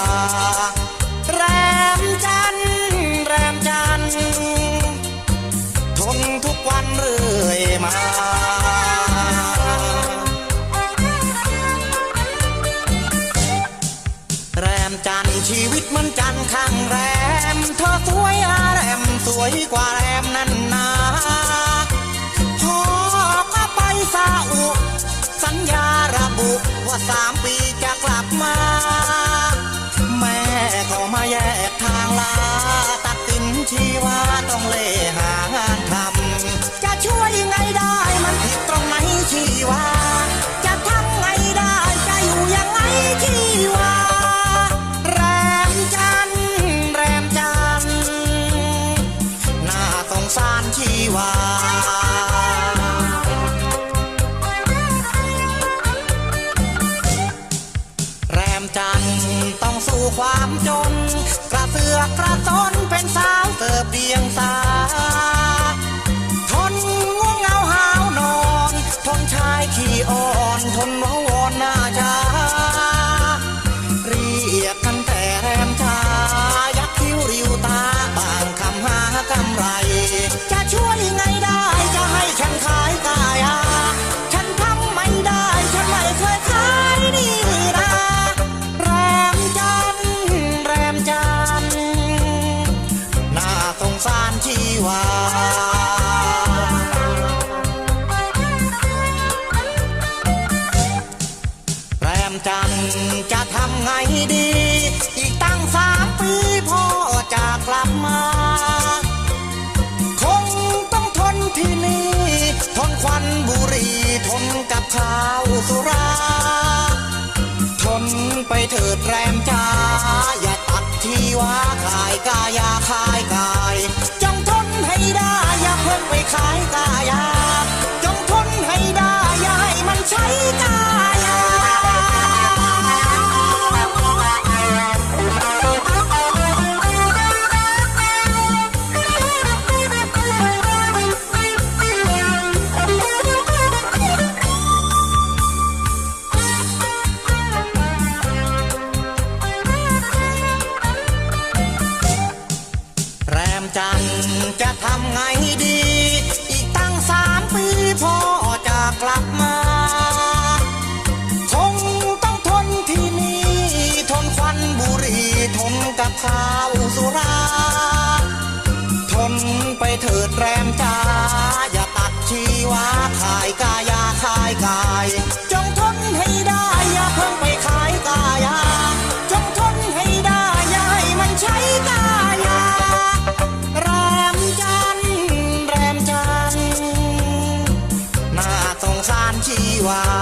า แรมจันแรมจันทนทุกวันเรื่อยมาแรมจันชีวิตเหมือนจันข้างแรม เธอสวยอาแรมสวยกว่าแรมนั่นนาพอก็ไปซาอุ สัญญาระบุว่าสาม ความจน กระเสือกกระสนเป็นสาวเติบเดียงสา ทนง่วงเหงาหาวนอน ทนชายขี้อ่อน ทนวอนหน้าชาเรียก ทำไงดี อีกตั้งสามปีพ่อจะกลับมา คงต้องทนที่นี่ ทนควันบุหรี่ทนกับข้าวสุรา ทนไปเถิดแรมจ้า จะทำไงดี อีกตั้งสามปีพ่อจะกลับมาคงต้องทนที่นี่ทนควันบุหรี่ทนกับข้าวสุรา ทนไปเถิดแรมจ้าอย่าตัดชีวาขายกายาขายกาย แ